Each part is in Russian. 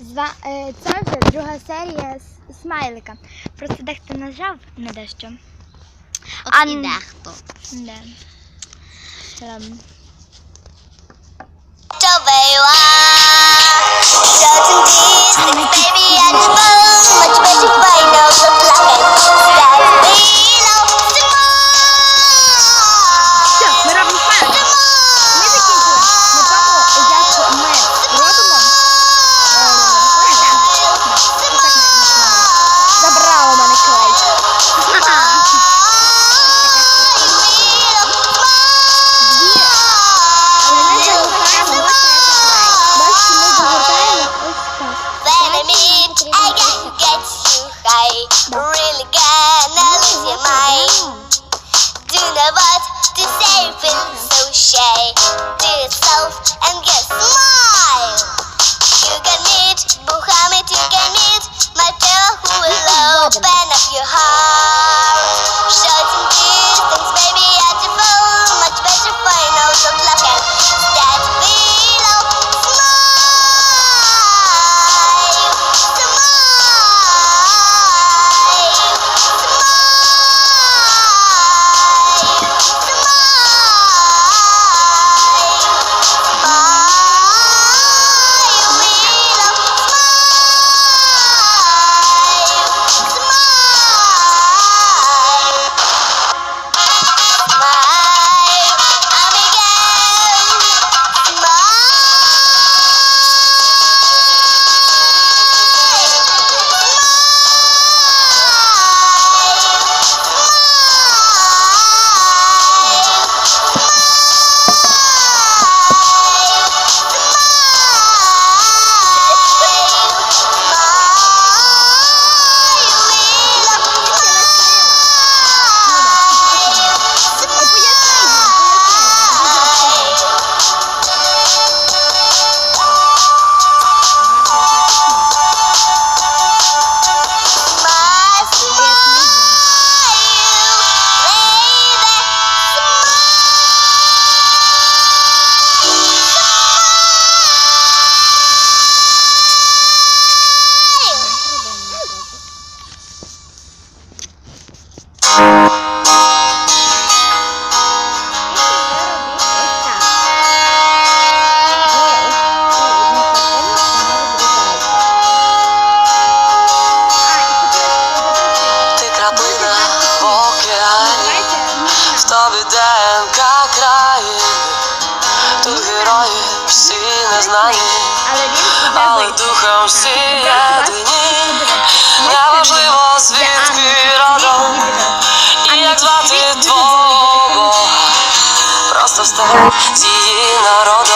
Е, це вже друга серія смайлика. Просто дехто нажав на дещо. От а і дехто. Да. Ем, Do yourself and get. You can meet can meet who will open up your heart. тобі ДНК країни, тут герои всі не знані, але духом всі єдині, неважливо звідки родом, і як звати твого, просто вставай з її народом.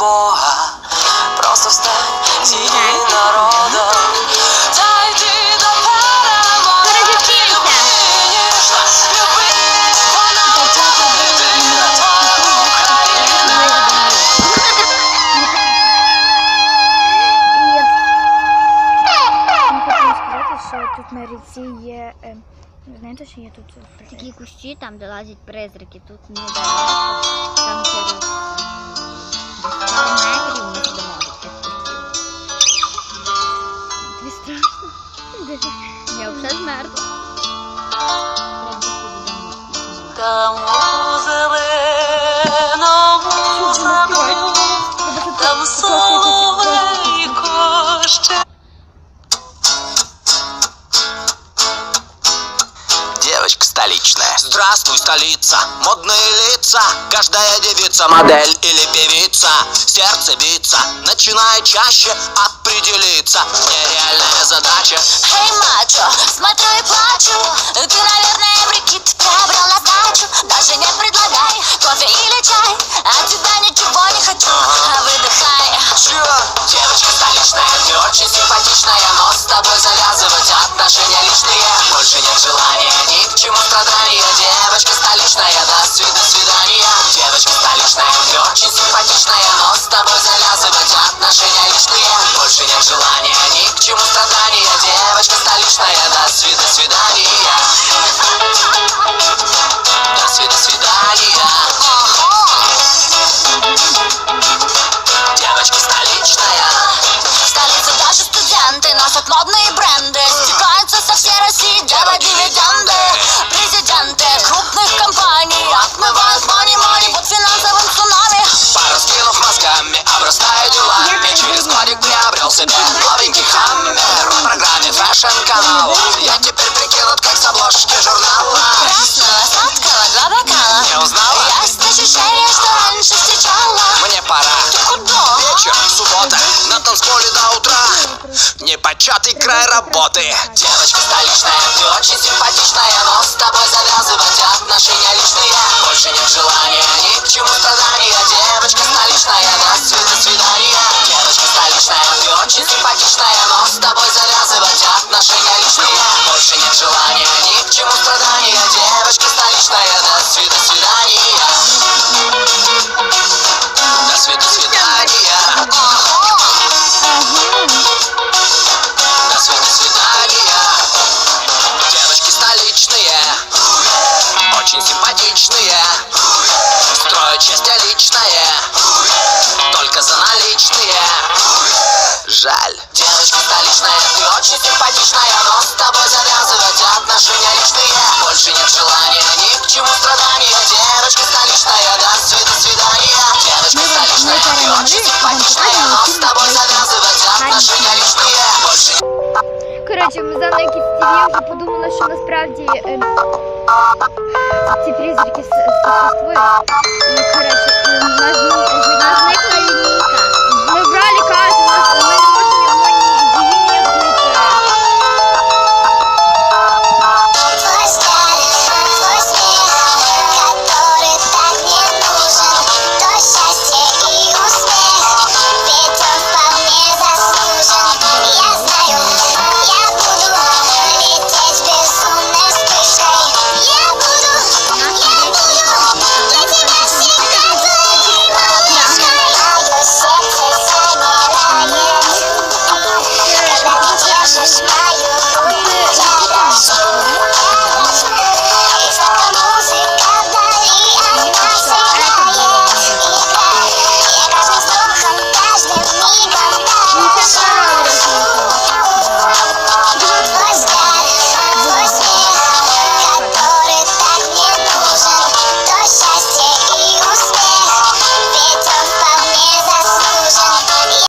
Бога. Просто встань, дії народа. Та до перемоги. Вмієш нас любити, вона єдина твоя Україна. Тут на ріці є. Эм, е, ви знаєте, що є тут е, Такі кущі, там, де лазять призраки, тут недалеко, там через десь пару метрів ми сидимо від тих кущів. Тобі страшно? Я вже змерзла. Там Столичная. Здравствуй, столица. Модные лица. Каждая девица модель или певица. Сердце биться, начинает чаще определиться. Нереальная задача. Эй, мачо, смотрю и плачу Ты, наверное, прикид приобрел на дачу Даже не предлагай кофе страдания Девочка столичная, до свид- до свидания. Девочка столичная, ты очень симпатичная Но с тобой завязывать отношения личные Больше нет желания ни к чему страдания. Девочка столичная, обложки журнала. Красного, сладкого, два бокала. Не узнала? Есть ощущение, что раньше встречала. Мне пора. Куда? Вечер, суббота, на танцполе до утра. Непочатый край работы. Девочка столичная, ты очень симпатичная Но с тобой завязывать отношения личные Больше нет желания ни к чему страдания. Девочка столичная, до свид- до свидания. Девочка столичная, ты очень симпатичная Но с тобой завязывать отношения столичная, до свид- до свидания До свид- до свидания До свид- до свидания Девочки столичные Очень симпатичные. Строят счастье Только за наличные. Жаль Девочка столичная, ты очень симпатичная Но с тобой завязывать отношения личные Больше нет желания ни к чему страдания Девочка столичная, до свид- до свидания Девочка столичная, ты очень симпатичная Но с тобой завязывать отношения личные Больше Коротше, ми за якісь ТВ я вже подумала, що насправді е, ці призраки с- существують. І коротше, і в нас, зни- в нас зникла